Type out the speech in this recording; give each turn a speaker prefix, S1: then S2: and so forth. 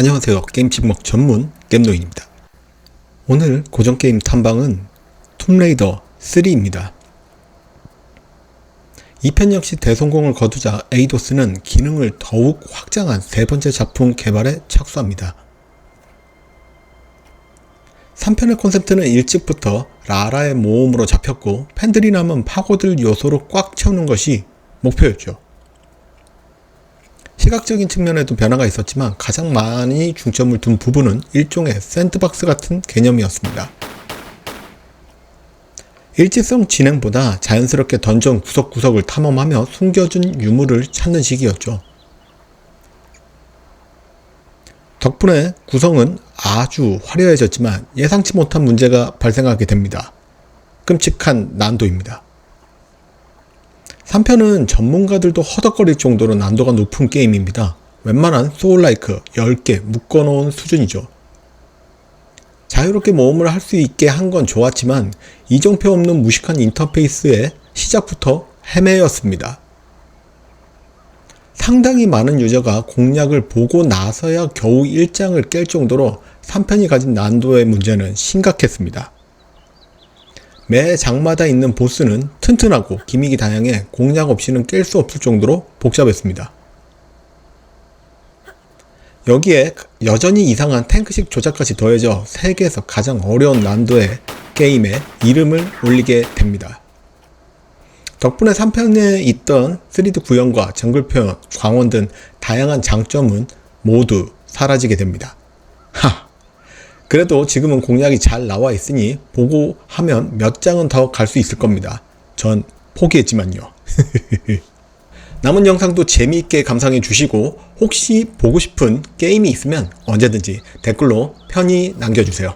S1: 안녕하세요. 게임 침묵 전문 겜노인입니다. 오늘 고전 게임 탐방은 툼레이더 3입니다. 2편 역시 대성공을 거두자 에이도스는 기능을 더욱 확장한 세 번째 작품 개발에 착수합니다. 3편의 콘셉트는 일찍부터 라라의 모험으로 잡혔고 팬들이 남은 파고들 요소로 꽉 채우는 것이 목표였죠. 시각적인 측면에도 변화가 있었지만 가장 많이 중점을 둔 부분은 일종의 샌드박스 같은 개념이었습니다. 일지성 진행보다 자연스럽게 던전 구석구석을 탐험하며 숨겨진 유물을 찾는 시기였죠. 덕분에 구성은 아주 화려해졌지만 예상치 못한 문제가 발생하게 됩니다. 끔찍한 난도입니다. 3편은 전문가들도 허덕거릴 정도로 난도가 높은 게임입니다. 웬만한 소울라이크 10개 묶어놓은 수준이죠. 자유롭게 모험을 할 수 있게 한 건 좋았지만 이정표 없는 무식한 인터페이스에 시작부터 헤매였습니다. 상당히 많은 유저가 공략을 보고 나서야 겨우 1장을 깰 정도로 3편이 가진 난도의 문제는 심각했습니다. 매 장마다 있는 보스는 튼튼하고 기믹이 다양해 공략 없이는 깰 수 없을 정도로 복잡했습니다. 여기에 여전히 이상한 탱크식 조작까지 더해져 세계에서 가장 어려운 난도의 게임에 이름을 올리게 됩니다. 덕분에 3편에 있던 3D 구현과 정글 표현, 광원 등 다양한 장점은 모두 사라지게 됩니다. 하! 그래도 지금은 공략이 잘 나와 있으니 보고 하면 몇 장은 더 갈 수 있을 겁니다. 전 포기했지만요. 남은 영상도 재미있게 감상해 주시고 혹시 보고 싶은 게임이 있으면 언제든지 댓글로 편히 남겨주세요.